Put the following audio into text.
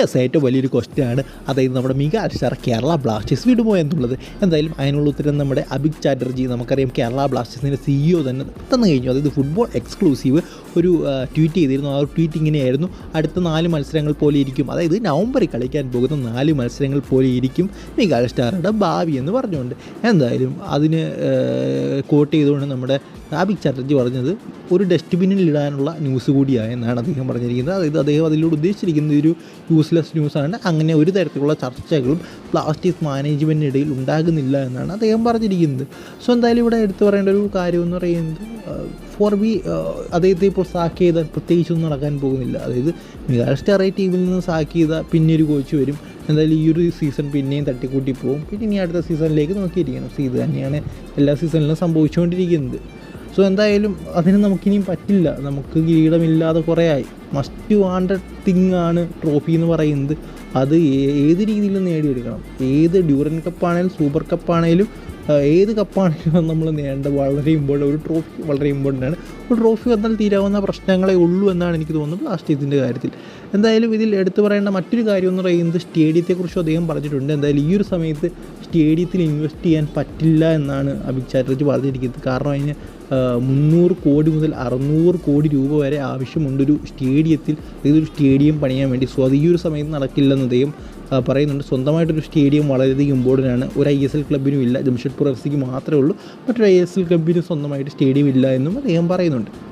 Yes ഏറ്റവും വലിയൊരു question ആണ്. അതായത് നമ്മുടെ മിക അക്ഷര കേരള ബ്ലാസ്റ്റേഴ്സ് വിടുമോ എന്നുള്ളത്. എന്തായാലും അതിനുള്ള ഉത്തരം നമ്മുടെ അഭിക് ചാറ്റർജി നമുക്കറിയാം കേരള ബ്ലാസ്റ്റേഴ്സിന്റെ സിഇഒ തന്നെ പെട്ടെന്ന് കഴിഞ്ഞു. അതായത് ഫുട്ബോൾ എക്സ്ക്ലൂസീവ് ഒരു ട്വീറ്റ് ചെയ്തിരുന്നു. ആ ഒരു ട്വീറ്റ് ഇങ്ങനെയായിരുന്നു. അടുത്ത നാല് മത്സരങ്ങൾ പോലെ ഇരിക്കും. അതായത് നവംബറിൽ കളിക്കാൻ പോകുന്ന നാല് മത്സരങ്ങൾ പോലെ ഇരിക്കും മികാൽ സ്റ്റാറുടെ ഭാവി എന്ന് പറഞ്ഞുകൊണ്ട്. എന്തായാലും അതിന് കോട്ട് ചെയ്തുകൊണ്ട് നമ്മുടെ അഭിക് ചാറ്റർജി പറഞ്ഞത് ഒരു ഡസ്റ്റ്ബിന്നിൽ ഇടാനുള്ള ന്യൂസ് കൂടിയായെന്നാണ് അദ്ദേഹം പറഞ്ഞിരിക്കുന്നത്. അതായത് അദ്ദേഹം അതിലൂടെ ഉദ്ദേശിച്ചിരിക്കുന്നത് ഒരു യൂസ്ലെസ് ന്യൂസാണ് അങ്ങനെ ഒരു തരത്തിലുള്ള ചർച്ചകളും പ്ലാസ്റ്റിക് മാനേജ്മെന്റിനിടയിൽ ഉണ്ടാകുന്നില്ല എന്നാണ് അദ്ദേഹം പറഞ്ഞിരിക്കുന്നത്. സോ എന്തായാലും ഇവിടെ എടുത്തു പറയേണ്ട ഒരു കാര്യം എന്ന് പറയുന്നത് ഫോർ ബി അദ്ദേഹത്തെ ഇപ്പോൾ സാക്ക് ചെയ്താൽ പ്രത്യേകിച്ചൊന്നും നടക്കാൻ പോകുന്നില്ല. അതായത് മികാൽ സ്റ്റാറേ ടീമിൽ നിന്ന് സാക്ക് ചെയ്താൽ പിന്നെ ഒരു കോച്ച് വരും. എന്തായാലും ഈ ഒരു സീസൺ പിന്നെയും തട്ടിക്കൂട്ടി പോകും. പിന്നെ ഇനി അടുത്ത സീസണിലേക്ക് നോക്കിയിരിക്കണം. സോ ഇത് തന്നെയാണ് എല്ലാ സീസണിലും സംഭവിച്ചുകൊണ്ടിരിക്കുന്നത്. സോ എന്തായാലും അതിന് നമുക്കിനിയും പറ്റില്ല. നമുക്ക് കിരീടമില്ലാതെ കുറേ ആയി മസ്റ്റ് വാണ്ടഡ് തിങ് ആണ് ട്രോഫി എന്ന് പറയുന്നത്. അത് ഏത് രീതിയിലും നേടിയെടുക്കണം. ഏത് ഡ്യൂറൻ കപ്പാണേലും സൂപ്പർ കപ്പാണേലും ഏത് കപ്പാണെങ്കിലും നമ്മൾ നേടേണ്ടത് വളരെ ഇമ്പോർട്ടന്റ് ഒരു ട്രോഫി വളരെ ഇമ്പോർട്ടന്റ് ആണ്. ഒരു ട്രോഫി വന്നാൽ തീരാവുന്ന പ്രശ്നങ്ങളെ ഉള്ളൂ എന്നാണ് എനിക്ക് തോന്നുന്നത് ലാസ്റ്റ് ഇതിന്റെ കാര്യത്തിൽ. എന്തായാലും ഇതിൽ എടുത്തു പറയേണ്ട മറ്റൊരു കാര്യം എന്ന് പറയുന്നത് സ്റ്റേഡിയത്തെക്കുറിച്ച് അദ്ദേഹം പറഞ്ഞിട്ടുണ്ട്. എന്തായാലും ഈ ഒരു സമയത്ത് സ്റ്റേഡിയത്തിൽ ഇൻവെസ്റ്റ് ചെയ്യാൻ പറ്റില്ല എന്നാണ് അഭിക് ചാറ്റർജി പറഞ്ഞിരിക്കുന്നത്. കാരണം അതിന് മുന്നൂറ് കോടി മുതൽ അറുന്നൂറ് കോടി രൂപ വരെ ആവശ്യമുണ്ടൊരു സ്റ്റേഡിയത്തിൽ അതായത് ഒരു സ്റ്റേഡിയം പണിയാൻ വേണ്ടി. സോ അത് ഈ ഒരു സമയത്ത് നടക്കില്ലെന്ന് അദ്ദേഹം പറയുന്നുണ്ട്. സ്വന്തമായിട്ടൊരു സ്റ്റേഡിയം വളരെയധികം ഇമ്പോർട്ടന്റ് ആണ്. ഒരു ഐ എസ് എൽ ക്ലബിനും ഇല്ല. ജംഷഡ്പൂർ എഫ് സിക്ക് മാത്രമേ ഉള്ളൂ. മറ്റൊരു ഐ എസ് എൽ ക്ലബിന് സ്വന്തമായിട്ട് സ്റ്റേഡിയം ഇല്ല എന്നും അദ്ദേഹം പറയുന്നുണ്ട്.